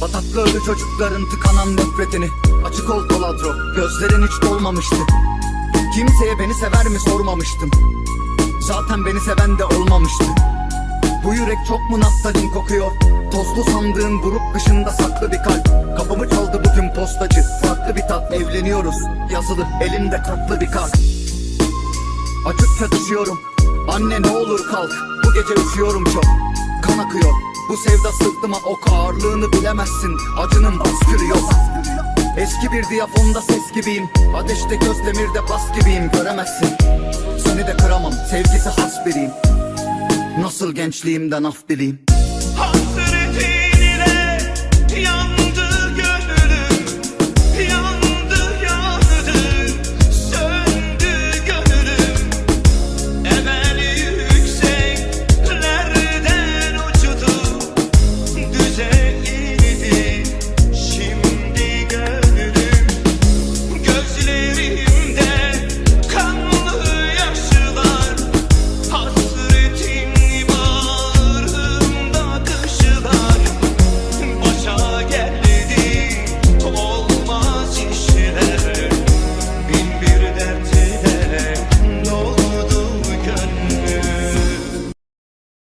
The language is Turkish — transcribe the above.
Bataklı öldü çocukların tıkanan nefretini. Açık ol koladro Gözlerin hiç dolmamıştı. Kimseye beni sever mi sormamıştım. Zaten beni seven de olmamıştı. Bu yürek çok mu naftalin kokuyor? Tozlu sandığın buruk dışında saklı bir kalp. Kapımı çaldı bugün postacı. Farklı bir tat evleniyoruz. Yazılı elimde tatlı bir kart Açıkça düşüyorum Anne ne olur kalk. Bu gece üşüyorum çok akıyor. Bu sevda sırtıma ok ağırlığını bilemezsin. Acının yok. Eski bir diyafonda ses gibiyim. Ateşte göz demirde bas gibiyim. Göremezsin. Seni de kıramam. Sevgisi has biriyim. Nasıl gençliğimden af dileyim